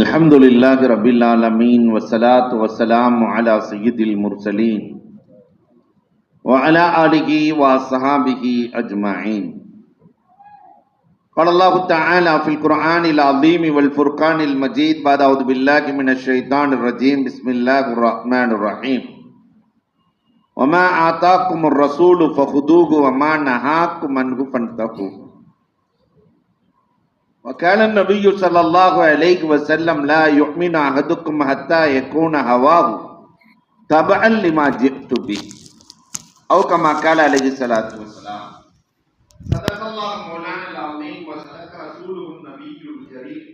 الحمد لله رب العالمين والصلاة والسلام على سيد المرسلين وعلى آله وصحابه أجمعين قال الله تعالى في القرآن العظيم والفرقان المجيد بعد أعوذ بالله من الشيطان الرجيم. بسم الله الرحمن الرحيم. وما آتاكم الرسول فخذوه وما نهاكم عنه فانتهوا. وكان النبي صلى الله عليه وسلم لا يؤمن أحدكم حتى يكون هواه تبعا لما جئت به أو كما قال عليه الصلاة والسلام صدق الله مولانا العظيم وصدق رسوله النبي الكريم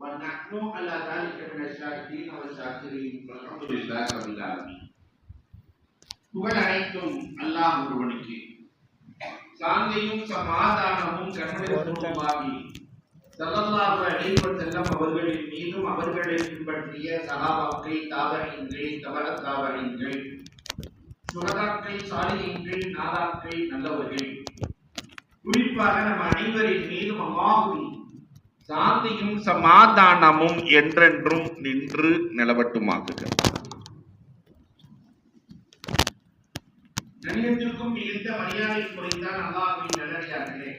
ونحن على ذلك من الشاهدين والشاكرين والحمد لله رب العالمين புகழ் அனைத்தும் அல்லாஹ் ஒருவனுக்கு சாந்தியும் சமாதானமும் கண்மணி சல்லல்லாஹு அலைஹி வஸல்லம் அவர்களின் மீதும் அவர்களை பின்பற்றிய சஹாபாக்கள் தாபஈன்கள் தவற தாபஈன்கள் சுகதாக்கள் சாலிஹீன்கள் நாதாக்கள் நல்லவர்கள். குறிப்பாக நம் அனைவரின் மீதும் அல்லாஹுவின் சாந்தியும் சமாதானமும் என்றென்றும் நின்று நிலவட்டுமாக்குக. கண்ணியத்திற்கும் மிகுந்த மரியாதை குறைந்தான் அல்லாஹின் நல்லடியார்களே.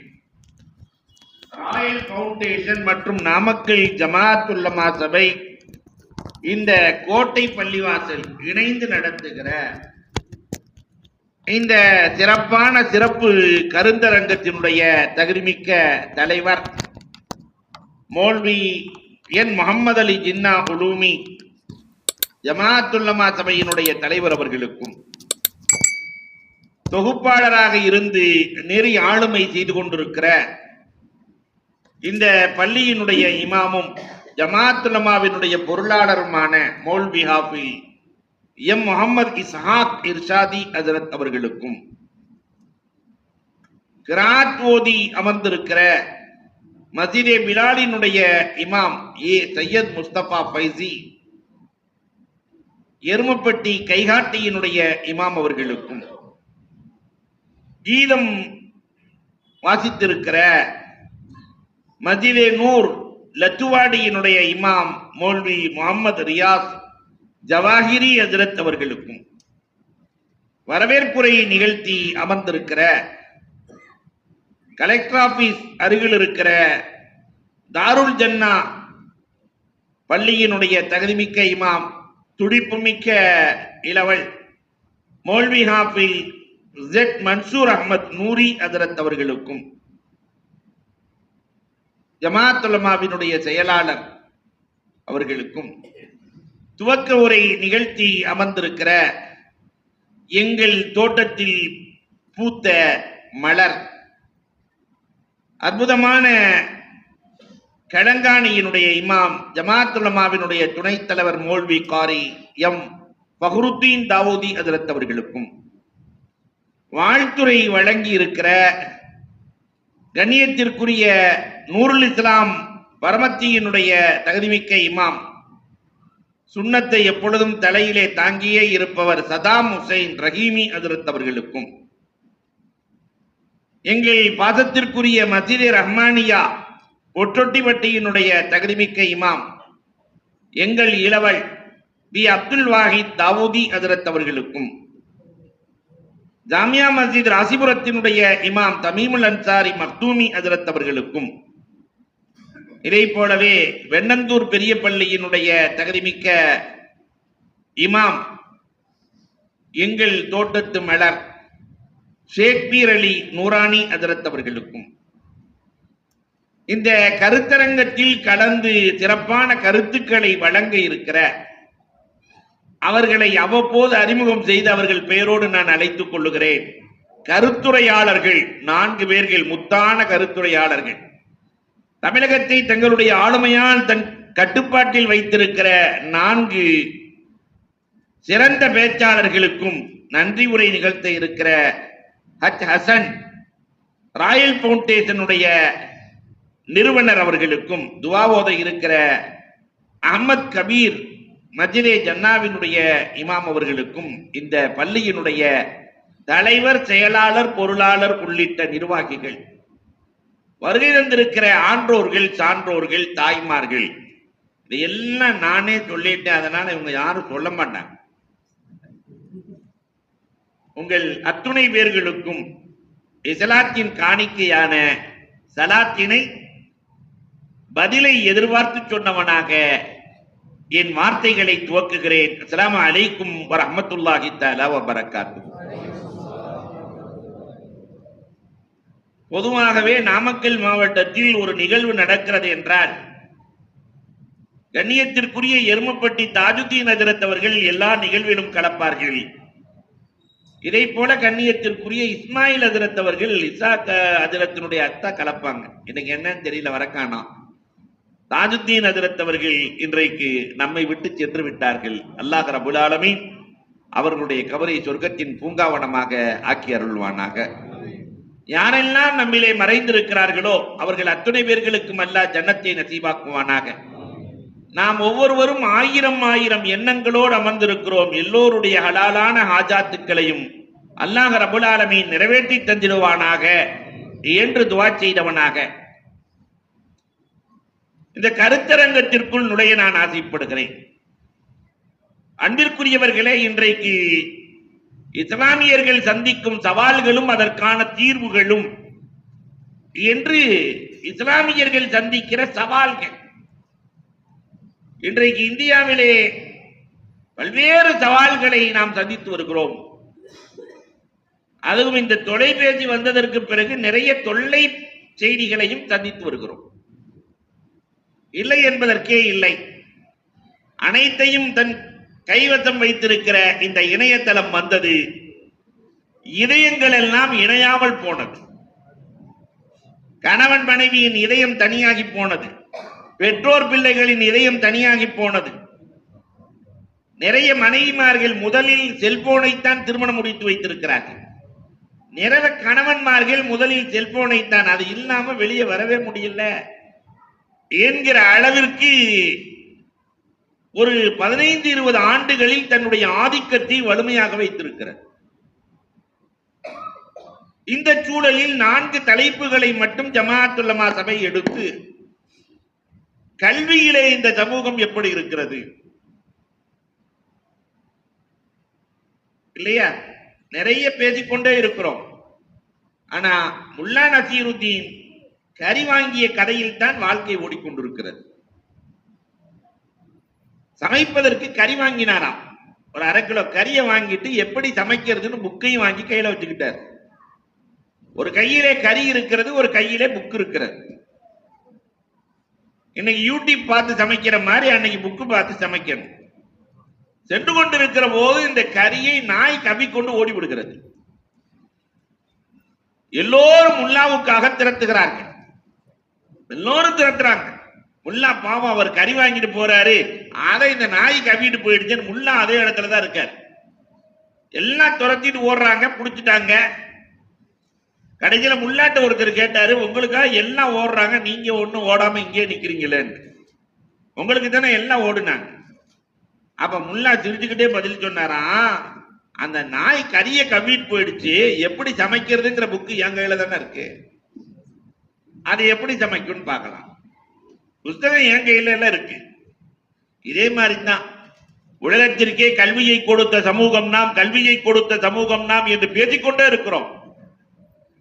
ராயல் பவுண்டேஷன் மற்றும் நாமக்கல் ஜமாத்துல்லமா சபை இந்த கோட்டை பள்ளிவாசல் இணைந்து நடத்துகிற இந்த சிறப்பான சிறப்பு கருந்தரங்கத்தினுடைய தகுதிமிக்க தலைவர் மோல்வி என் முகமது அலி ஜின்னா உலூமி ஜமாத்துல்லமா சபையினுடைய தலைவர் அவர்களுக்கும் தொகுப்பாளராக இருந்து நெறி ஆளுமை செய்து கொண்டிருக்கிற இந்த பள்ளியினுடைய இமாமும் ஜமாத்துலமாவினுடைய பொருளாளருமான மௌல்வி ஹாஃபி எம். முகமது இஸ்ஹாக் இர்ஷாதி ஹசரத் அவர்களுக்கும் கிராத் ஓதி அமர்ந்திருக்கிற மசிதே பிலாலினுடைய இமாம் ஏ. சையத் முஸ்தபா ஃபைசி எருமப்பட்டி கைகாட்டியினுடைய இமாம் அவர்களுக்கும் கீதம் வாசித்திருக்கிற மதிலே நூர் லத்துவாடியினுடைய இமாம் மௌல்வி முகமது ரியாஸ் ஜவாஹிரி ஹஜரத் அவர்களுக்கும் வரவேற்புரையை நிகழ்த்தி அமர்ந்திருக்கிற கலெக்டர் ஆபீஸ் அருகில் இருக்கிற தாருல் ஜன்னா பள்ளியினுடைய தகுதிமிக்க இமாம் துடிப்புமிக்க இளவல் மௌல்வி ஹாஃபில் ஜெட் மன்சூர் அஹமத் நூரி அதரத் அவர்களுக்கும். ஜமாத்துலமாவினுடைய செயலாளர் அவர்களுக்கும் துவக்க உரை நிகழ்த்தி அமர்ந்திருக்கிற எங்கள் தோட்டத்தில் பூத்த மலர். அற்புதமான கலங்காணியினுடைய இமாம் ஜமாத்துலமாவினுடைய துணைத் தலைவர் மோல்வி காரி எம். பஹருத்தீன் தாவூதி ஹதரத் அவர்களுக்கும். வாழ்த்துறை வழங்கி இருக்கிற கண்ணியத்திற்குரிய நூருல் இஸ்லாம் பரமத்தியினுடைய தகுதிமிக்க இமாம் சுண்ணத்தை எப்பொழுதும் தலையிலே தாங்கியே இருப்பவர் சதாம் ஹுசைன் ரஹீமி அதிரத் அவர்களுக்கும். எங்கள் பாதத்திற்குரிய மசிதே ரஹ்மானியா ஒற்றொட்டிப்பட்டியினுடைய தகுதிமிக்க இமாம் எங்கள் இளவல் பி அப்துல் வாஹித் தாவூதி அதிரத் அவர்களுக்கும். ஜாமியா மஸ்ஜித் ராசிபுரத்தினுடைய இமாம் தமீமுல் அன்சாரி மக்தூமி ஹஜரத் அவர்களுக்கும் இதை போலவே வெண்ணந்தூர் பெரிய பள்ளியினுடைய தகுதிமிக்க இமாம் எங்கள் தோட்டத்து மலர் ஷேக்பீர் அலி நூரானி ஹஜரத் அவர்களுக்கும். இந்த கருத்தரங்கத்தில் கலந்து சிறப்பான கருத்துக்களை வழங்க இருக்கிற அவர்களை அவ்வப்போது அறிமுகம் செய்து அவர்கள் பெயரோடு நான் அழைத்துக் கொள்ளுகிறேன். கருத்துரையாளர்கள் நான்கு பேர்கள் முத்தான கருத்துரையாளர்கள். தமிழகத்தை தங்களுடைய ஆளுமையால் தன் கட்டுப்பாட்டில் வைத்திருக்கிற நான்கு சிறந்த பேச்சாளர்களுக்கும் நன்றி உரை நிகழ்த்த இருக்கிற ஹச் ஹசன் ராயல் பவுண்டேஷனுடைய நிறுவனர் அவர்களுக்கும் துவாவோத இருக்கிற அஹமத் கபீர் மஜிலே ஜன்னாவினுடைய இமாம் அவர்களுக்கும் இந்த பள்ளியினுடைய தலைவர் செயலாளர் பொருளாளர் உள்ளிட்ட நிர்வாகிகள் வருகை தந்திருக்கிற ஆன்றோர்கள் சான்றோர்கள் தாய்மார்கள் இதையெல்லாம் நானே சொல்லிட்டேன். அதனால இவங்க யாரும் சொல்ல மாட்டாங்க. உங்கள் அத்துணை பேர்களுக்கும் இசலாத்தின் காணிக்கையான சலாத்தினை பதிலை எதிர்பார்த்து சொன்னவனாக என் வார்த்தைகளை துவக்குகிறேன். அஸ்லாம் அலைக்கும் வரஹ்மத்துல்லாஹி தாலா வ பொதுவாகவே நாமக்கல் மாவட்டத்தில் ஒரு நிகழ்வு நடக்கிறது என்றால் கண்ணியத்திற்குரிய எருமப்பட்டி தாஜுதீன் நகரத்தவர்கள் எல்லா நிகழ்விலும் கலப்பார்கள். இதை போல கண்ணியத்திற்குரிய இஸ்மாயில் அதிரத்தவர்கள் இசா அதிரத்தினுடைய அத்தா கலப்பாங்க. எனக்கு என்னன்னு தெரியல வரக்கானா? தாஜுத்தீன் ஹஜரத் அவர்கள் இன்றைக்கு நம்மை விட்டு சென்று விட்டார்கள். அல்லாஹ் ரபுல் ஆலமீன் அவர்களுடைய கவரை சொர்க்கத்தின் பூங்காவனமாக ஆக்கி அருள்வானாக. யாரெல்லாம் நம்மிலே மறைந்திருக்கிறார்களோ அவர்கள் அத்துணை பேர்களுக்கும் அல்லாஹ் ஜன்னத்தை நசீபாக்குவானாக. நாம் ஒவ்வொருவரும் ஆயிரம் ஆயிரம் எண்ணங்களோடு அமர்ந்திருக்கிறோம். எல்லோருடைய ஹலாலான ஹாஜாத்துக்களையும் அல்லாஹ் ரபுல் ஆலமீன் நிறைவேற்றி தந்திடுவானாக என்று துவா செய்தவனாக. இந்த கருத்தரங்கத்திற்குள் நுழைய நான் ஆசைப்படுகிறேன். அன்பிற்குரியவர்களே இன்றைக்கு இஸ்லாமியர்கள் சந்திக்கும் சவால்களும் அதற்கான தீர்வுகளும் என்று இஸ்லாமியர்கள் சந்திக்கிற சவால்கள். இன்றைக்கு இந்தியாவிலே பல்வேறு சவால்களை நாம் சந்தித்து வருகிறோம். அதுவும் இந்த தொலைபேசி வந்ததற்கு பிறகு நிறைய தொல்லை செய்திகளையும் சந்தித்து வருகிறோம். இல்லை என்பதற்கே இல்லை. அனைத்தையும் தன் கைவசம் வைத்திருக்கிற இந்த இணையதளம் வந்தது. இதயங்கள் எல்லாம் இணையாமல் போனது. கணவன் மனைவியின் இதயம் தனியாகி போனது. பெற்றோர் பிள்ளைகளின் இதயம் தனியாகி போனது. நிறைய மனைவிமார்கள் முதலில் செல்போனைத்தான் திருமணம் முடித்து வைத்திருக்கிறார்கள். நிறைய கணவன்மார்கள் முதலில் செல்போனைத்தான். அது இல்லாம வெளியே வரவே முடியல. என்கிற அளவிற்கு ஒரு பதினைந்து இருபது ஆண்டுகளில் தன்னுடைய ஆதிக்கத்தை வலிமையாக வைத்திருக்கிறார். இந்த சூழலில் நான்கு தலைப்புகளை மட்டும் ஜமாத்துல்லமா சபை எடுத்து கல்வியிலே இந்த சமூகம் எப்படி இருக்கிறது? இல்லையா? நிறைய பேசிக்கொண்டே இருக்கிறோம். ஆனா முல்லா நசீருத்தீன் கறி வாங்கிய கதையில் தான் வாழ்க்கை ஓடிக்கொண்டிருக்கிறது. சமைப்பதற்கு கறி வாங்கினாராம். ஒரு அரை கிலோ கறியை வாங்கிட்டு எப்படி சமைக்கிறதுன்னு புக்கையும் வாங்கி கையில வச்சுக்கிட்டார். ஒரு கையிலே கறி இருக்கிறது ஒரு கையிலே புக் இருக்கிறது. இன்னைக்கு யூடியூப் பார்த்து சமைக்கிற மாதிரி அன்னைக்கு புக்கு பார்த்து சமைக்கணும். சென்று கொண்டிருக்கிற போது இந்த கரியை நாய் கவிக்கொண்டு ஓடி விடுகிறது எல்லோரும் முல்லாவுக்காக திரட்டுகிறார்கள். எல்லோரும் திரட்டுறாங்க. முல்லா பாவம் அவர் கறி வாங்கிட்டு போறாரு. அதை இந்த நாய் கவிட்டு போயிடுச்சுன்னு முல்லா அதே இடத்துல தான் இருக்கார். எல்லாம் துரத்திட்டு ஓடுறாங்க புடிச்சிட்டாங்க. கடைசியில முல்லாட்ட ஒருத்தர் கேட்டாரு உங்களுக்காக எல்லாம் ஓடுறாங்க நீங்க ஒண்ணும் ஓடாம இங்கே நிக்கிறீங்களேன்னு உங்களுக்கு தானே எல்லாம் ஓடுனாங்க. அப்ப முல்லா சிரிச்சுக்கிட்டே பதில் சொன்னாராம் அந்த நாய் கறிய கவிட்டு போயிடுச்சு எப்படி சமைக்கிறதுங்கிற புக்கு என் கையில தானே இருக்கு. அது எப்படி சமைக்கும்னு பார்க்கலாம். புஸ்தகம் என் கையில எல்லாம் இருக்கு. இதே மாதிரி தான் உலகத்திற்கே கல்வியை கொடுத்த சமூகம் நாம் கல்வியை கொடுத்த சமூகம் நாம் என்று பேசிக்கொண்டே இருக்கிறோம்.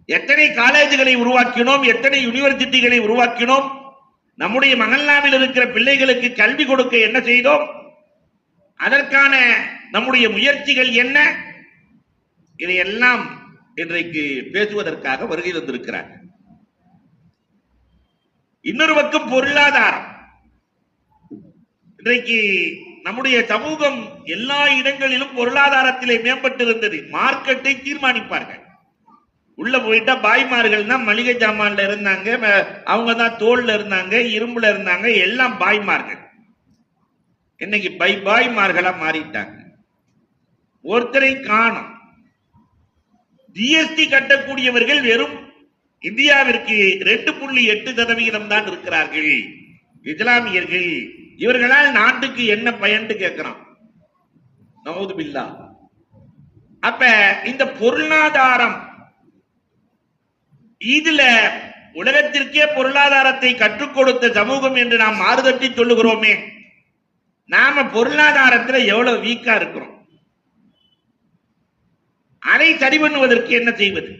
எத்தனை காலேஜுகளை உருவாக்கினோம் எத்தனை யூனிவர்சிட்டிகளை உருவாக்கினோம் நம்முடைய மகல்லாவில் இருக்கிற பிள்ளைகளுக்கு கல்வி கொடுக்க என்ன செய்தோம் அதற்கான நம்முடைய முயற்சிகள் என்ன இதையெல்லாம் இன்றைக்கு பேசுவதற்காக வருகை தந்திருக்கிறார். இன்னொரு பக்கம் பொருளாதாரம். இன்றைக்கு நம்முடைய சமூகம் எல்லா இடங்களிலும் பொருளாதாரத்திலே மேம்பட்டிருந்தது. மார்க்கெட்டை தீர்மானிப்பார்கள். உள்ள போயிட்டா பாய்மார்கள்னா மளிகை ஜாமான்ல இருந்தாங்க அவங்க தான் தோல்ல இருந்தாங்க இரும்புல இருந்தாங்க எல்லாம் பாய்மார்கள். இன்னைக்கு பை பாய்மார்களா மாறிட்டாங்க. ஒருத்தரை காணும். ஜிஎஸ்டி கட்டக்கூடியவர்கள் வெறும் இந்தியாவிற்கு ரெண்டு புள்ளி எட்டு சதவிகிதம் தான் இருக்கிறார்கள். இஸ்லாமியர்கள் இவர்களால் நாட்டுக்கு என்ன பயன் கேட்கிறான்? நவுது பில்லா அப்ப இந்த பொருளாதாரம் இதுல உலகத்திற்கே பொருளாதாரத்தை கற்றுக் கொடுத்த சமூகம் என்று நாம் மாறுதட்டி சொல்லுகிறோமே நாம பொருளாதாரத்துல எவ்வளவு வீக்கா இருக்கிறோம்? அதை சரி பண்ணுவதற்கு என்ன செய்வது?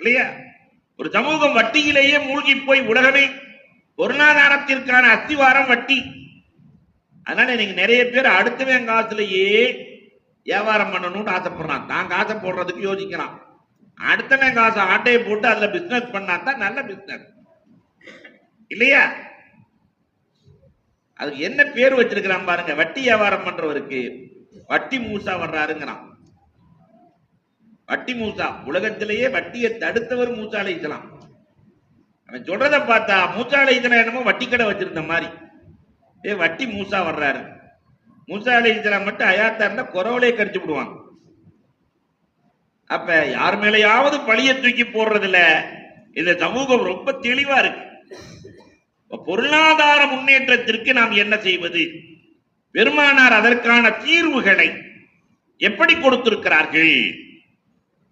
இல்லையா? ஒரு சமூகம் வட்டியிலேயே மூழ்கி போய் உலகமே பொருளாதாரத்திற்கான அஸ்திவாரம் வட்டி. அதனால நீங்க நிறைய பேர் அடுத்தவன் காசுலயே வியாபாரம் பண்ணணும்னு ஆசைப்படுறான். தான் காசை போடுறதுக்கு யோசிக்கிறான். அடுத்தவன் காசை ஆட்டையை போட்டு அதுல பிசினஸ் பண்ணா தான் நல்ல பிசினஸ் இல்லையா? அதுக்கு என்ன பேர் வச்சிருக்கிறான் பாருங்க. வட்டி வியாபாரம் பண்றவருக்கு வட்டி மூசா வர்றாருங்கிறான். வட்டி மூசா. உலகத்திலேயே வட்டியை தடுத்தவர் மூசா அலைக்கலாம் அவன் சொல்றத பார்த்தா மூசா அலைக்கலாம் என்னமோ வட்டி கடை வச்சிருந்த மாதிரி. ஏ வட்டி மூசா வர்றாரு. மூசா அலைக்கலாம் மட்டும் அயாத்தா இருந்தா குறவலே கடிச்சு விடுவாங்க. அப்ப யார் மேலேயாவது பழிய தூக்கி போடுறதுல இந்த சமூகம் ரொம்ப தெளிவா இருக்கு. பொருளாதார முன்னேற்றத்திற்கு நாம் என்ன செய்வது? பெருமானார் அதற்கான தீர்வுகளை எப்படி கொடுத்திருக்கிறார்கள்?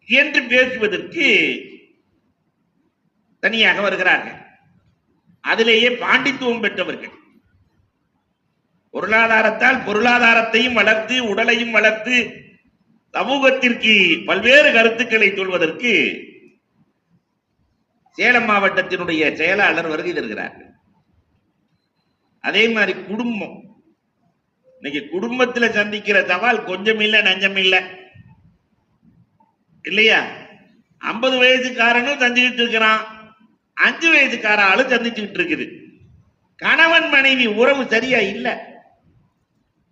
என்று பேசுவதற்கு தனியாக வருகிறார்கள். அதிலேயே பாண்டித்துவம் பெற்றவர்கள். பொருளாதாரத்தால் பொருளாதாரத்தையும் வளர்த்து உடலையும் வளர்த்து சமூகத்திற்கு பல்வேறு கருத்துக்களை சொல்வதற்கு சேலம் மாவட்டத்தினுடைய செயலாளர் வருகை தருகிறார்கள். அதே மாதிரி குடும்பம். இன்னைக்கு குடும்பத்துல சந்திக்கிற சவால் கொஞ்சம் இல்லை நஞ்சம் இல்லை. இல்லையா? ஐம்பது வயசுக்காரனும் சந்திச்சுட்டு இருக்கிறான். அஞ்சு வயசுக்கார ஆளு சந்திச்சுக்கிட்டு இருக்குது. கணவன் மனைவி உறவு சரியா இல்ல.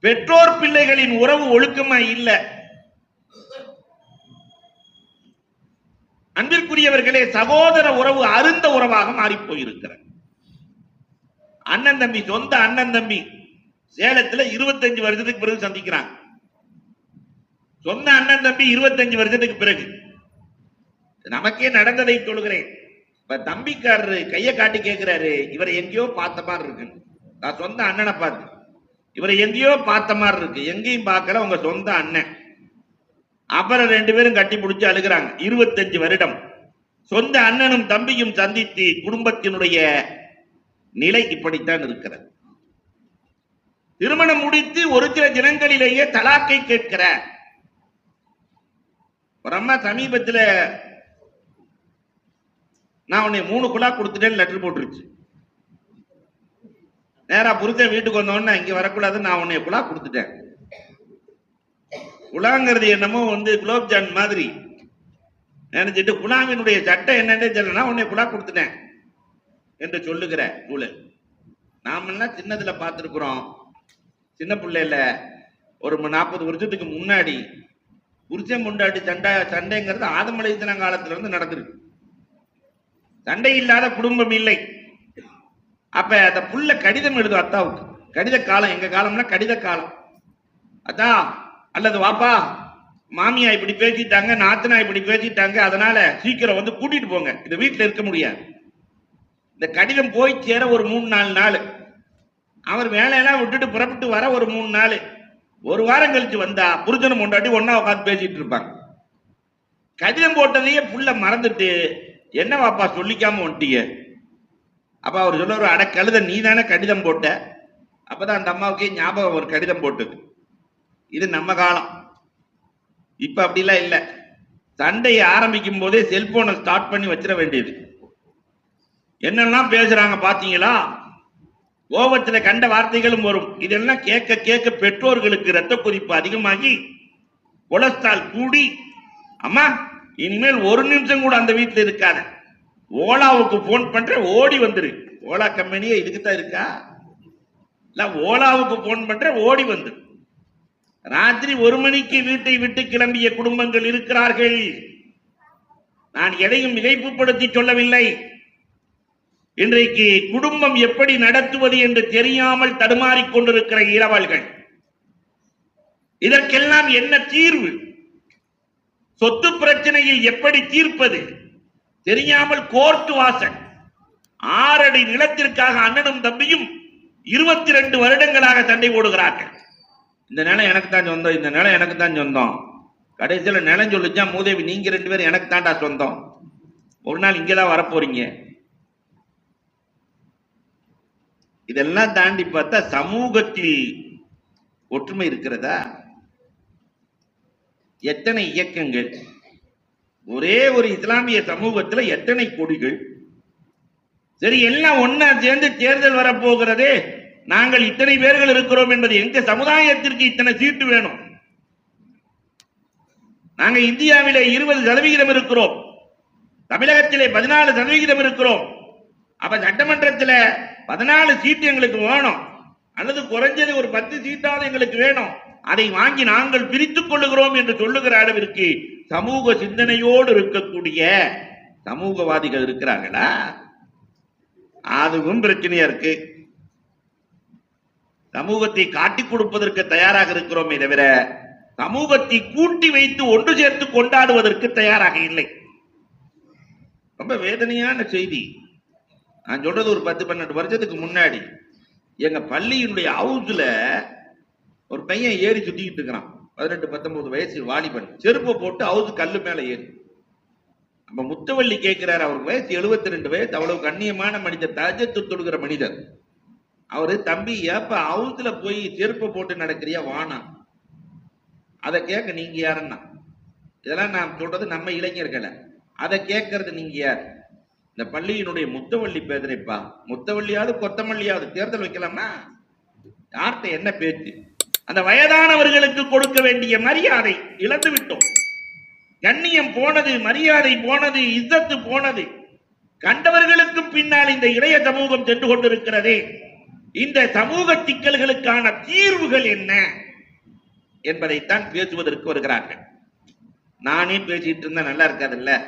பெற்றோர் பிள்ளைகளின் உறவு ஒழுக்கமா இல்ல. அன்பிற்குரியவர்களே சகோதர உறவு அருந்த உறவாக மாறி போயிருக்கிறது அண்ணன் தம்பி சொந்த அண்ணன் தம்பி சேலத்துல இருபத்தஞ்சு வருஷத்துக்கு பிறகு சந்திக்கிறாங்க. சொந்த அண்ணன் தம்பி இருபத்தஞ்சு வருஷத்துக்கு பிறகு. நமக்கே நடந்ததை சொல்கிறேன் இப்ப தம்பிக்காரரு கைய காட்டி கேட்கிறாரு இவரை எங்கேயோ பார்த்த மாதிரி இருக்கு. நான் சொந்த அண்ணனை பார்த்து. இவரை எங்கேயோ பார்த்த மாதிரி இருக்கு. எங்கேயும் பார்க்கல உங்க சொந்த அண்ணன். அப்புறம் ரெண்டு பேரும் கட்டி பிடிச்சி அழுகிறாங்க. இருபத்தஞ்சு வருடம். சொந்த அண்ணனும் தம்பியும் சந்தித்து குடும்பத்தினுடைய நிலை இப்படித்தான் இருக்கிறது. திருமணம் முடித்து ஒரு சில தினங்களிலேயே தலாக்கை கேட்கிறார். ஒரு அம்மா சமீபத்தில் நான் உன்னை மூணு குழா கொடுத்துட்டேன்னு லெட்டர் போட்டுருச்சு. நேரா புரிஞ்சேன் வீட்டுக்கு வந்தோடனே இங்க வரக்கூடாது நான் உன்னை குழா கொடுத்துட்டேன். குழாங்கிறது என்னமோ வந்து குலோப்ஜான் மாதிரி. நினைச்சிட்டு குழாவினுடைய சட்டம் என்னன்னே தெரியலனா உன்னை குழா கொடுத்துட்டேன் என்று சொல்லுகிற நூலு நாமெல்லாம் சின்னதுல பார்த்துருக்குறோம். சின்ன பிள்ளையில ஒரு நாற்பது வருஷத்துக்கு முன்னாடி புருஷன் முண்டாடி சண்டை சண்டைங்கிறது ஆதமலைத்தன காலத்துல இருந்து நடந்திருக்கு. சண்டை இல்லாத குடும்பம் இல்லை. அப்ப அந்த புள்ள கடிதம் எழுதும் அத்தாவுக்கு. கடித காலம் எங்க காலம்னா கடித காலம். அதான் அல்லது வாப்பா மாமியா இப்படி பேசிட்டாங்க நாத்தனா இப்படி பேசிட்டாங்க அதனால சீக்கிரம் வந்து கூட்டிட்டு போங்க. இந்த வீட்டுல இருக்க முடியாது. இந்த கடிதம் போய் சேர ஒரு மூணு நாலு நாள். அவர் வேலையெல்லாம் விட்டுட்டு புறப்பட்டு வர ஒரு மூணு நாள் ஒரு வாரம் கழிச்சு வந்தா புருஷனும் கொண்டாட்டி ஒன்னா உட்காந்து பேசிட்டு இருப்பாங்க. கடிதம் போட்டதையே புள்ள மறந்துட்டு என்ன வாப்பா சொல்லிக்காம வந்துட்டீங்க அப்ப அவர் சொல்லுவார் அட கழுத நீ தானே கடிதம் போட்ட? அப்பதான் அந்த அம்மாவுக்கே ஞாபகம் ஒரு கடிதம் போட்டது. இது நம்ம காலம். இப்ப அப்படிலாம் இல்ல. சண்டையை ஆரம்பிக்கும் போதே செல்போனை ஸ்டார்ட் பண்ணி வச்சிட வேண்டியது. என்னெல்லாம் பேசுறாங்க பாத்தீங்களா? கோபத்துல கண்ட வார்த்தைகளும் வரும். இதெல்லாம் கேட்க கேட்க பெற்றோர்களுக்கு ரத்த கொதிப்பு அதிகமாகி கொலஸ்ட்ரால் கூடி அம்மா இனிமேல் ஒரு நிமிஷம் கூட அந்த வீட்டில் இருக்காத. ஓலாவுக்கு போன் பண்ற ஓடி வந்துரு. ஓலா கம்பெனியே இதுக்கு தான் இருக்கா? இல்ல ஓலாவுக்கு போன் பண்ற ஓடி வந்துரு ராத்திரி ஒரு மணிக்கு வீட்டை விட்டு கிளம்பிய குடும்பங்கள் இருக்கிறார்கள். நான் எதையும் மிகைப்புப்படுத்தி சொல்லவில்லை. இன்றைக்கு குடும்பம் எப்படி நடத்துவது என்று தெரியாமல் தடுமாறிக் கொண்டிருக்கிற இரவல்கள் இதற்கெல்லாம் என்ன தீர்வு? சொத்து பிரச்சனையில் எப்படி தீர்ப்பது? தெரியாமல் கோர்ட்டு வாசல். ஆறடி நிலத்திற்காக அண்ணனும் தம்பியும் இருபத்தி ரெண்டு வருடங்களாக சண்டை போடுகிறார்கள். இந்த நிலம் எனக்கு தான் சொந்தம் இந்த நிலம் எனக்கு தான் சொந்தம். கடைசியில நிலம் சொல்லிச்சா மூதேவி நீங்க ரெண்டு பேரும் எனக்கு தான்டா சொந்தம். ஒரு நாள் இங்கதான் வரப்போறீங்க. இதெல்லாம் தாண்டி பார்த்தா சமூகத்தில் ஒற்றுமை இருக்கிறதா? எத்தனை இயக்கங்கள்? ஒரே ஒரு இஸ்லாமிய சமூகத்துல எத்தனை கொடிகள்? சரி எல்லாம் ஒன்னா சேர்ந்து தேர்தல் வரப்போகிறதே. நாங்கள் இத்தனை பேர்கள் இருக்கிறோம் என்பது எங்க சமுதாயத்திற்கு இத்தனை சீட்டு வேணும்? நாங்க இந்தியாவிலே இருபது சதவிகிதம் இருக்கிறோம். தமிழகத்திலே பதினாலு சதவிகிதம் இருக்கிறோம். அப்ப சட்டமன்றத்தில் பதினாலு சீட்டு எங்களுக்கு வேணும். அல்லது குறைஞ்சது ஒரு பத்து சீட்டாவது எங்களுக்கு வேணும். அதை வாங்கி நாங்கள் பிரித்துக் கொள்ளுகிறோம் என்று சொல்லுகிற அளவிற்கு சமூக சிந்தனையோடு இருக்கக்கூடிய சமூகவாதிகள் இருக்கிறார்களா? அதுவும் பிரச்சனையா இருக்கு. சமூகத்தை காட்டிக் கொடுப்பதற்கு தயாராக இருக்கிறோமே தவிர சமூகத்தை கூட்டி வைத்து ஒன்று சேர்த்து கொண்டாடுவதற்கு தயாராக இல்லை. ரொம்ப வேதனையான செய்தி. நான் சொல்றது ஒரு பத்து பன்னெண்டு வருஷத்துக்கு முன்னாடி எங்க பள்ளியினுடைய ஹவுஸ்ல ஒரு பையன் ஏறி சுத்திக்கிட்டு இருக்கிறான். பதினெட்டு பத்தொன்பது வயசு வாலிபன். செருப்பை போட்டு ஹவுஸ் கல்லு மேல ஏறி. நம்ம முத்தவள்ளி கேட்கிறாரு அவருக்கு வயசு 72 ரெண்டு வயசு அவ்வளவு கண்ணியமான மனிதர் தஜத்து தொடுகிற மனிதர். அவரு தம்பி ஏப்ப ஹவுஸ்ல போய் செருப்பை போட்டு நடக்கிறியா? வானா அதை கேட்க நீங்க யாருன்னா? இதெல்லாம் நான் சொல்றது நம்ம இளைஞர்களை. அதை கேட்கறது நீங்க யார்? இந்த பள்ளியினுடைய முத்தவள்ளி பேதனைப்பா. முத்தவள்ளியாவது கொத்தமல்லியாவது தேர்தல் வைக்கலாமா? யார்கிட்ட என்ன பேச்சு? அந்த வயதானவர்களுக்கு கொடுக்க வேண்டிய மரியாதை இழந்து விட்டோம். கண்ணியம் போனது மரியாதை போனது இzzத்து போனது. கண்டவர்களுக்கு பின்னால் இந்த இளைய சமூகம் சென்று கொண்டிருக்கிறதே. இந்த சமூக சிக்கல்களுக்கான தீர்வுகள் என்ன என்பதைத்தான் பேசுவதற்கு வருகிறார்கள். நானே பேசிட்டு இருந்தா நல்லா இருக்காதுல்ல?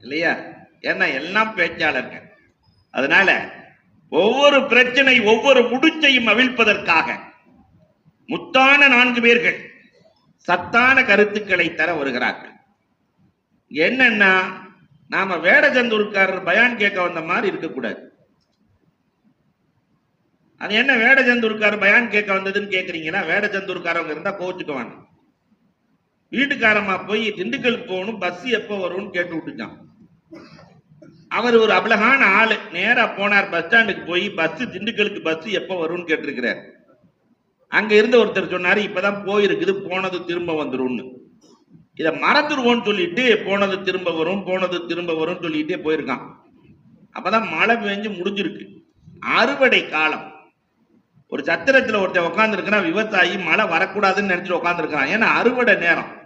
இல்லையா? ஏன்னா எல்லாம் பேச்சாளர்கள். அதனால ஒவ்வொரு பிரச்சனை ஒவ்வொரு முடிச்சையும் அவிழ்ப்பதற்காக முத்தான நான்கு பேர்கள் சத்தான கருத்துக்களை தர வருகிறார்கள். என்னன்னா நாம வேடஜந்தூர்காரர் பயான் கேட்க வந்த மாதிரி இருக்கக்கூடாது. அது என்ன வேடச்சந்தூர்காரர் பயான் கேட்க வந்ததுன்னு கேக்குறீங்கன்னா வேடஜந்தூர்காரவங்க இருந்தா கோச்சுக்க வீட்டுக்காரமா போய் திண்டுக்கல் போகணும் பஸ் எப்போ வரும்னு கேட்டு விட்டுச்சான் அவர் ஒரு அபலகான ஆளு. நேரா போனார் பஸ் ஸ்டாண்டுக்கு போய் பஸ் திண்டுக்கலுக்கு பஸ் எப்போ வரும்னு கேட்டிருக்கிறார். அங்க இருந்த ஒருத்தர் சொன்னாரு இப்பதான் போயிருக்குது போனது திரும்ப வந்துரும்னு. இத மறந்துருவோம்னு சொல்லிட்டு போனது திரும்ப வரும் போனது திரும்ப வரும் சொல்லிட்டே போயிருக்கான். அப்பதான் மழை பெஞ்சு முடிஞ்சிருக்கு. அறுவடை காலம். ஒரு சத்திரத்துல ஒருத்தர் உட்காந்துருக்கிறான் விவசாயி மழை வரக்கூடாதுன்னு நினைச்சிட்டு உட்காந்துருக்கான் ஏன்னா அறுவடை நேரம்.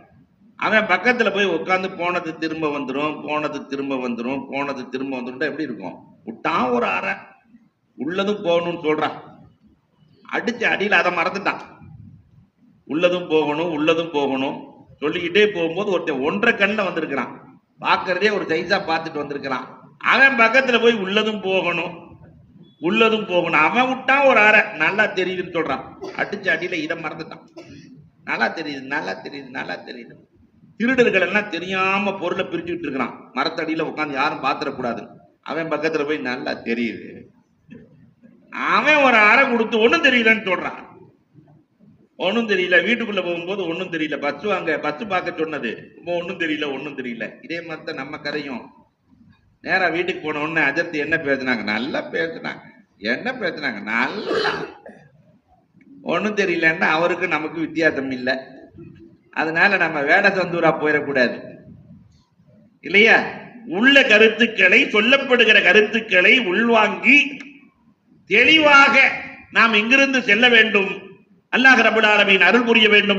அவன் பக்கத்துல போய் உட்காந்து போனது திரும்ப வந்துடும் போனது திரும்ப வந்துடும் போனது திரும்ப வந்துடும் எப்படி இருக்கும்? விட்டான் ஒரு அறை. உள்ளதும் போகணும்னு சொல்றான் அடிச்சு அடியில் அதை மறந்துட்டான். உள்ளதும் போகணும் உள்ளதும் போகணும். சொல்லிக்கிட்டே போகும்போது ஒருத்தன் ஒன்றரை கண்ணில் வந்திருக்கிறான். பார்க்கறதே ஒரு சைஸா பார்த்துட்டு வந்திருக்கிறான். அவன் பக்கத்துல போய் உள்ளதும் போகணும் உள்ளதும் போகணும். அவன் விட்டான் ஒரு அறை. நல்லா தெரியுதுன்னு சொல்றான். அடிச்சு அடியில இதை மறந்துட்டான். நல்லா தெரியுது நல்லா தெரியுது நல்லா தெரியுது. திருடர்கள் எல்லாம் தெரியாம பொருளை பிரிச்சுக்கிட்டு இருக்கிறான். மரத்தடியில உட்காந்து யாரும் பாத்திரக்கூடாது. அவன் பக்கத்துல போய் நல்லா தெரியுது. அவன் ஒரு அறை கொடுத்து ஒன்றும் தெரியலன்னு சொல்றான். ஒன்றும் தெரியல. வீட்டுக்குள்ள போகும்போது ஒன்றும் தெரியல. பஸ் வாங்க பஸ் பார்க்க சொன்னது. ரொம்ப ஒண்ணும் தெரியல ஒன்றும் தெரியல. இதே மாதிரி தான் நம்ம கதையும். நேரா வீட்டுக்கு போன உடனே அஜர்த்தி என்ன பேசுனாங்க? நல்லா பேசினாங்க. என்ன பேசுனாங்க? நல்லா. ஒன்றும் தெரியலன்னா அவருக்கு நமக்கு வித்தியாசம் இல்லை. அதனால நம்ம வேட சந்தூரா போயிடக்கூடாது. இல்லையா? உள்ள கருத்துக்களை சொல்லப்படுகிற கருத்துக்களை உள்வாங்கி தெளிவாக நாம் இங்கிருந்து செல்ல வேண்டும். அல்லாஹ் ரபுல் ஆலமின் அருள் புரிய வேண்டும்.